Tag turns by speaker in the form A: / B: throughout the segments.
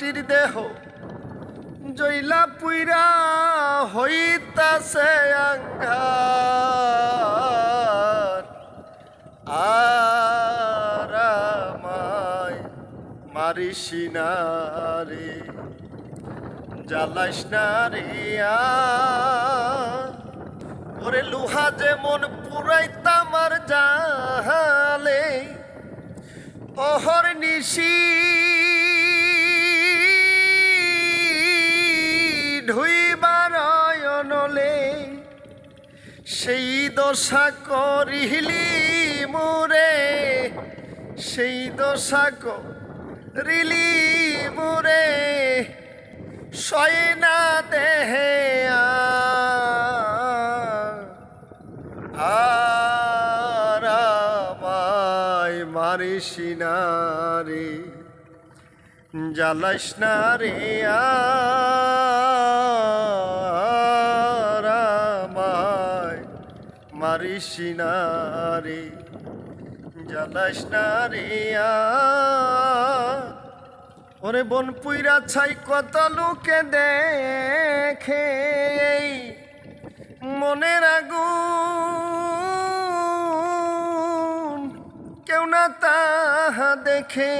A: মাটির দেহ জইলা পুইরা হইতাছে আঙ্গার আর মারিসি না রে, জ্বালাইস না রে আর। ওরে লোহা যেমন পুরাইতাম আর জাহালে, অহর নিশি ঢুইবার অনলে সেই দশা করিলি মোরে, সেই দশা করিলি মোরে, সয়না দেহে আর মারিসি না রে জ্বালাস না রে আর মারিসি না রে জ্বালাস না রে ওরে বন পুইরা ছাই কত লোকে দেখে, মনের আগুন কেউ না তাহা দেখে।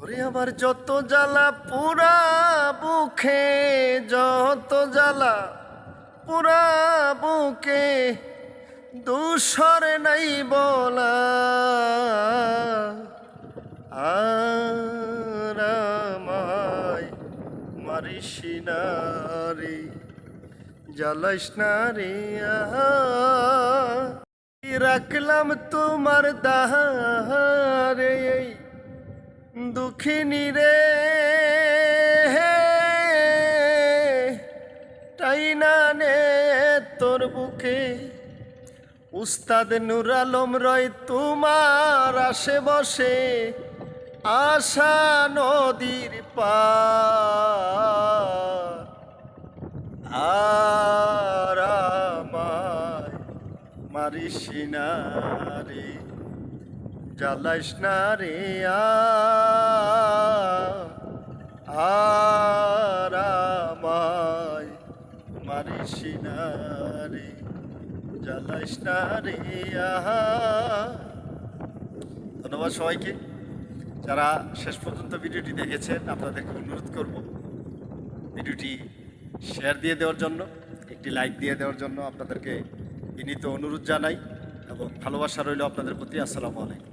A: ওরে আবার যত জ্বালা পুরা বুকে, যত জ্বালা পুরা বুকে দুসর নাই বলা। আর আমায় মারিসি না রে রে রাখলাম তোমার দাহারে দুঃখিনী রে। টাইনা নে তোর বুকে? উস্তাদ নুর আলম রয় তোমার আসে বসে আশা নদীর পার। আর আমায় না রে, জ্বালাইস না ধন্যবাদ সবাইকে। যারা শেষ পর্যন্ত ভিডিওটি দেখেছেন আপনাদেরকে অনুরোধ করব ভিডিওটি শেয়ার দিয়ে দেওয়ার জন্য, একটি লাইক দিয়ে দেওয়ার জন্য আপনাদেরকে বিনীত অনুরোধ জানাই এবং ভালোবাসা রইল আপনাদের প্রতি। আসসালামু আলাইকুম।